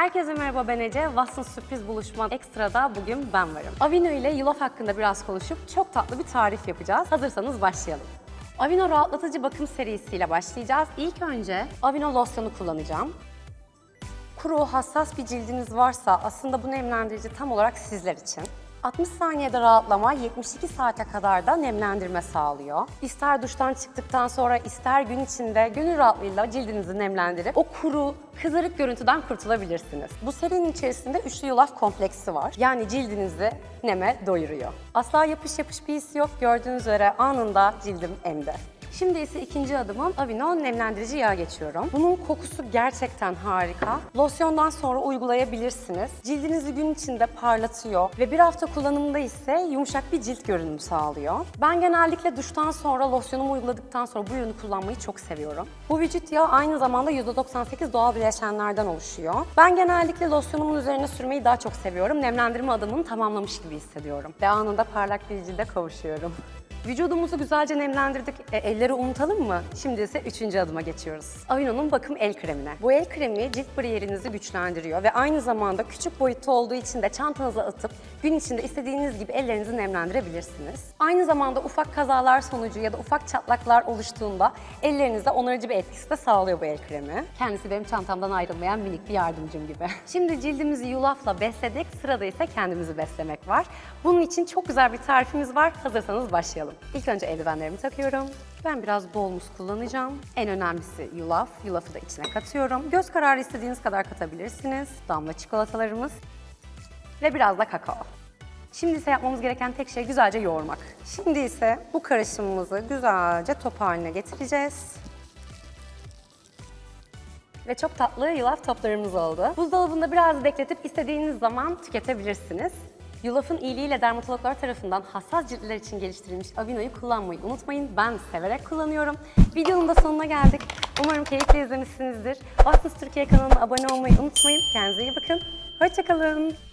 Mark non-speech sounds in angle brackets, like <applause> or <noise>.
Herkese merhaba ben Ece. Watsons sürpriz buluşma ekstrada bugün ben varım. Avino ile yulaf hakkında biraz konuşup çok tatlı bir tarif yapacağız. Hazırsanız başlayalım. Avino rahatlatıcı bakım serisiyle başlayacağız. İlk önce Avino losyonu kullanacağım. Kuru, hassas bir cildiniz varsa aslında bu nemlendirici tam olarak sizler için. 60 saniyede rahatlama, 72 saate kadar da nemlendirme sağlıyor. İster duştan çıktıktan sonra ister gün içinde gönül rahatlığıyla cildinizi nemlendirip o kuru, kızarık görüntüden kurtulabilirsiniz. Bu serinin içerisinde üçlü yulaf kompleksi var. Yani cildinizi neme doyuruyor. Asla yapış yapış bir his yok. Gördüğünüz üzere anında cildim emdi. Şimdi ise ikinci adımım Avino nemlendirici yağ geçiyorum. Bunun kokusu gerçekten harika. Losyondan sonra uygulayabilirsiniz. Cildinizi gün içinde parlatıyor ve bir hafta kullanımında ise yumuşak bir cilt görünümü sağlıyor. Ben genellikle duştan sonra losyonumu uyguladıktan sonra bu ürünü kullanmayı çok seviyorum. Bu vücut yağı aynı zamanda %98 doğal bileşenlerden oluşuyor. Ben genellikle losyonumun üzerine sürmeyi daha çok seviyorum. Nemlendirme adımını tamamlamış gibi hissediyorum. Ve anında parlak bir cilde kavuşuyorum. Vücudumuzu güzelce nemlendirdik. E, elleri unutalım mı? Şimdi ise üçüncü adıma geçiyoruz. Avino'nun bakım el kremine. Bu el kremi cilt bariyerinizi güçlendiriyor ve aynı zamanda küçük boyutta olduğu için de çantanıza atıp gün içinde istediğiniz gibi ellerinizi nemlendirebilirsiniz. Aynı zamanda ufak kazalar sonucu ya da ufak çatlaklar oluştuğunda ellerinizde onarıcı bir etkisi de sağlıyor bu el kremi. Kendisi benim çantamdan ayrılmayan minik bir yardımcım gibi. <laughs> Şimdi cildimizi yulafla besledik. Sırada ise kendimizi beslemek var. Bunun için çok güzel bir tarifimiz var. Hazırsanız başlayalım. İlk önce eldivenlerimi takıyorum. Ben biraz bol muz kullanacağım. En önemlisi yulaf. Yulafı da içine katıyorum. Göz kararı istediğiniz kadar katabilirsiniz. Damla çikolatalarımız ve biraz da kakao. Şimdi ise yapmamız gereken tek şey güzelce yoğurmak. Şimdi ise bu karışımımızı güzelce top haline getireceğiz. Ve çok tatlı yulaf toplarımız oldu. Buzdolabında biraz bekletip istediğiniz zaman tüketebilirsiniz. Yulafın iyiliğiyle dermatologlar tarafından hassas ciltler için geliştirilmiş Avino'yu kullanmayı unutmayın. Ben severek kullanıyorum. Videonun da sonuna geldik. Umarım keyifle izlemişsinizdir. Vassız Türkiye kanalına abone olmayı unutmayın. Kendinize iyi bakın. Hoşçakalın.